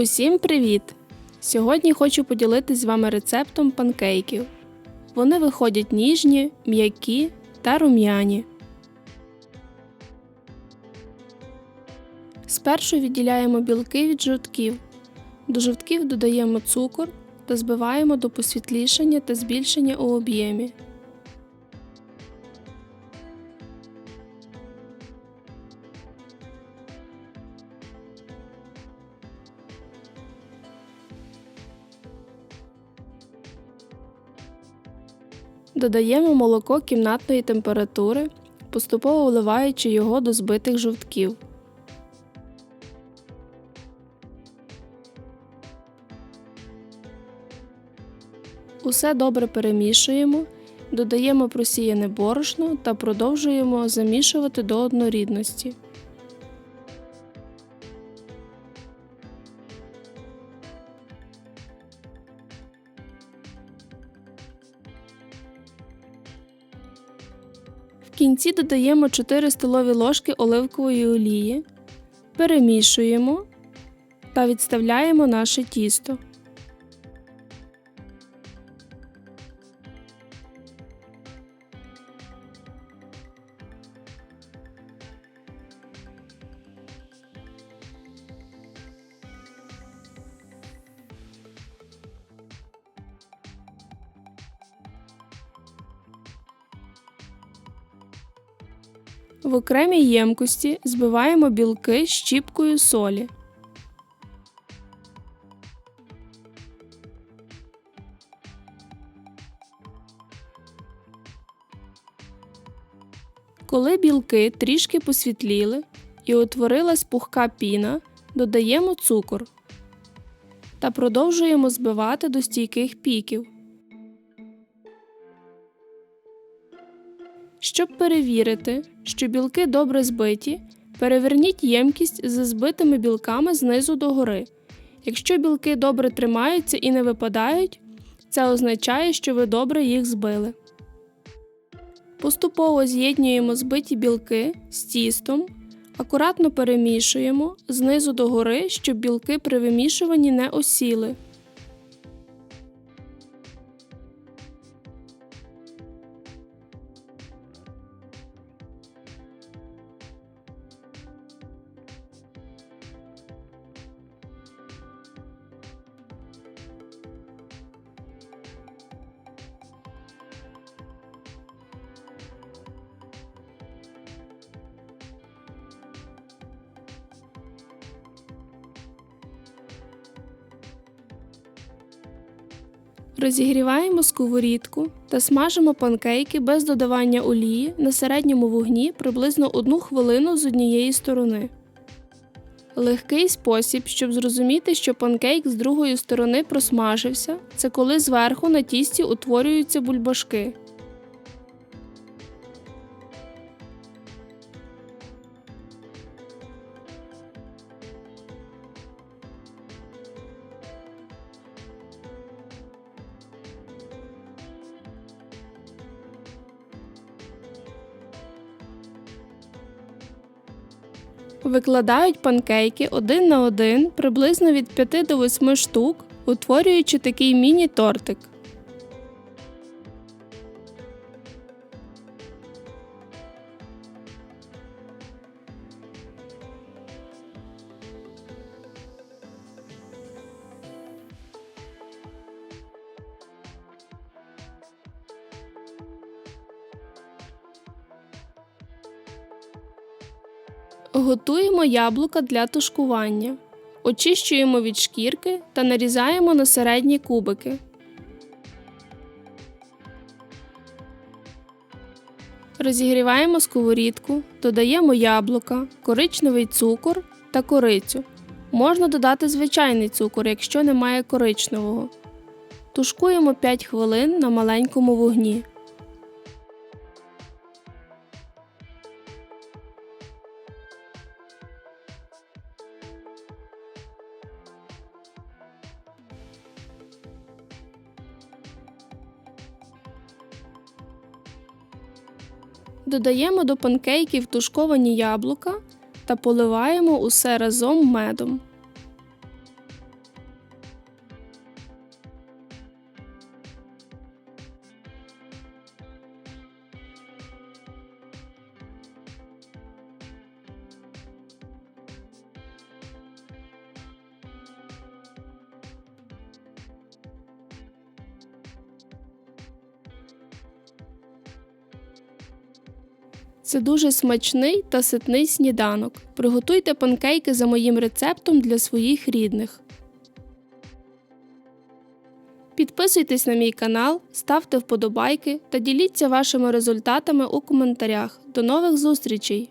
Усім привіт! Сьогодні хочу поділитись з вами рецептом панкейків. Вони виходять ніжні, м'які та рум'яні. Спершу відділяємо білки від жовтків. До жовтків додаємо цукор та збиваємо до посвітлішання та збільшення у об'ємі. Додаємо молоко кімнатної температури, поступово вливаючи його до збитих жовтків. Усе добре перемішуємо, додаємо просіяне борошно та продовжуємо замішувати до однорідності. Кінці додаємо 4 столові ложки оливкової олії, перемішуємо та відставляємо наше тісто. В окремій ємкості збиваємо білки щіпкою солі. Коли білки трішки посвітліли і утворилась пухка піна, додаємо цукор та продовжуємо збивати до стійких піків. Щоб перевірити, що білки добре збиті, переверніть ємкість з збитими білками знизу догори. Якщо білки добре тримаються і не випадають, це означає, що ви добре їх збили. Поступово з'єднуємо збиті білки з тістом, акуратно перемішуємо знизу догори, щоб білки при вимішуванні не осіли. Розігріваємо сковорідку та смажимо панкейки без додавання олії на середньому вогні приблизно 1 хвилину з однієї сторони. Легкий спосіб, щоб зрозуміти, що панкейк з другої сторони просмажився, це коли зверху на тісті утворюються бульбашки. Викладають панкейки один на один приблизно від 5 до 8 штук, утворюючи такий міні-тортик. Готуємо яблука для тушкування. Очищуємо від шкірки та нарізаємо на середні кубики. Розігріваємо сковорідку, додаємо яблука, коричневий цукор та корицю. Можна додати звичайний цукор, якщо немає коричневого. Тушкуємо 5 хвилин на маленькому вогні. Додаємо до панкейків тушковані яблука та поливаємо усе разом медом. Це дуже смачний та ситний сніданок. Приготуйте панкейки за моїм рецептом для своїх рідних. Підписуйтесь на мій канал, ставте вподобайки та діліться вашими результатами у коментарях. До нових зустрічей!